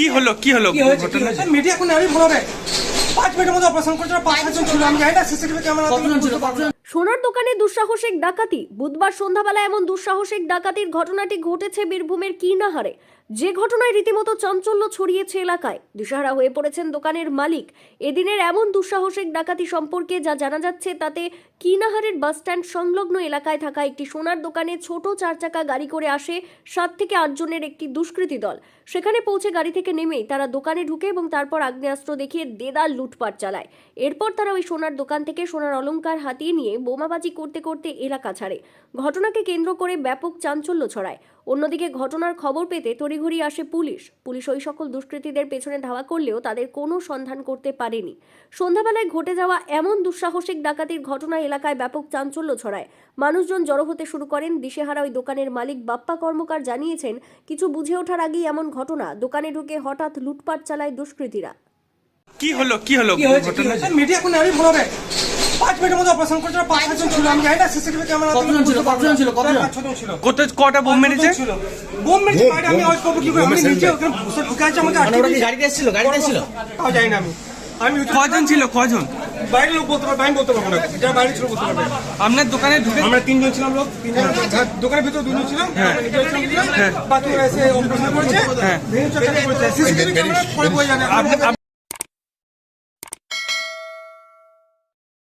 কি হলো কি হলো? কি হয়েছে কি ঘটনা হয়েছে? মিডিয়া কোনো আমি ভরে পাঁচ মিনিটের মধ্যে অপারেশন করছে পাঁচ সাতজন ছিল আমি জানি না সিসিটিভি ক্যামেরা কতজন ছিল? কতজন সোনার দোকানে দুঃসাহসিক ডাকাতি। বুধবার সন্ধ্যাবেলা এমন দুঃসাহসিক ডাকাতির ঘটনাটি ঘটেছে বীরভূমের কিনাহারে যে ঘটনায় রীতিমতো চাঞ্চল্য ছড়িয়েছে এলাকায়, দিশাহারা হয়ে পড়েছেন দোকানের মালিক। এদিনের এমন দুঃসাহসিক ডাকাতি সম্পর্কে যা জানা যাচ্ছে, তাতে কিনাহারের বাসস্ট্যান্ড সংলগ্ন এলাকায় থাকা একটি সোনার দোকানে ছোট চার চাকা গাড়ি করে আসে সাত থেকে আটজনের একটি দুষ্কৃতী দল। সেখানে পৌঁছে গাড়ি থেকে নেমেই তারা দোকানে ঢুকে এবং তারপর আগ্নেয়াস্ত্র দেখিয়ে দেদার লুটপাট চালায়। এরপর তারা ওই সোনার দোকান থেকে সোনার অলংকার হাতিয়ে নিয়ে বোমাবাজি করতে করতে এলাকা ছাড়ে। ঘটনাকে কেন্দ্র করে ব্যাপক চাঞ্চল্য ছড়ায়। অন্যদিকে ঘটনার খবর পেতে তড়িঘড়ি আসে পুলিশ। পুলিশ ওই সকল দুষ্কৃতীদের পেছনে ধাওয়া করলেও তাদের কোনো সন্ধান করতে পারেনি। সন্ধ্যাবেলায় ঘটে যাওয়া এমন দুঃসাহসিক ডাকাতির ঘটনা এলাকায় ব্যাপক চাঞ্চল্য ছড়ায়। মানুষজন জড়ো হতে শুরু করেন। দিশেহারা ওই দোকানের মালিক বাপ্পা কর্মকার জানিয়েছেন কিছু বুঝে ওঠার আগেই এমন ঘটনা। দোকানে ঢুকে হঠাৎ লুটপাট চালায় দুষ্কৃতীরা। কি হলো? কি হলো কি হয়েছে? ঘটনা? মিডিয়া আমি বলবে? পাঁচ মিনিটের মধ্যে অপারেশন করছে পাঁচ সাতজন ছিল। আমি জানি না সিসিটিভি ক্যামেরা কতজন ছিল? কতজন ছিল? কতজন? ছিল। কত কটা বোম মেরেছে? পাঁচ ছজন ছিল। বোম মেরেছে বাইরে আমি আওয়াজ করব কি করে? আমি নিজে ওখানে বসে ঢুকে আছে আমাকে আটকে ওরা কি গাড়িতে এসেছিল? গাড়িতে এসেছিল? তাও জানি না আমি। আমি কজন ছিল? কজন? বাইরের লোক বলতে পারবে আমি বলতে পারব না। যারা বাইরে ছিল বলতে পারবে। আপনার দোকানে ঢুকে আমরা তিনজন ছিলাম লোক। দোকানের ভিতরে দুজন ছিলাম। এসে অপারেশন করেছে। ভেঙে করেছে সিসিটিভি ক্যামেরা পরে আপ-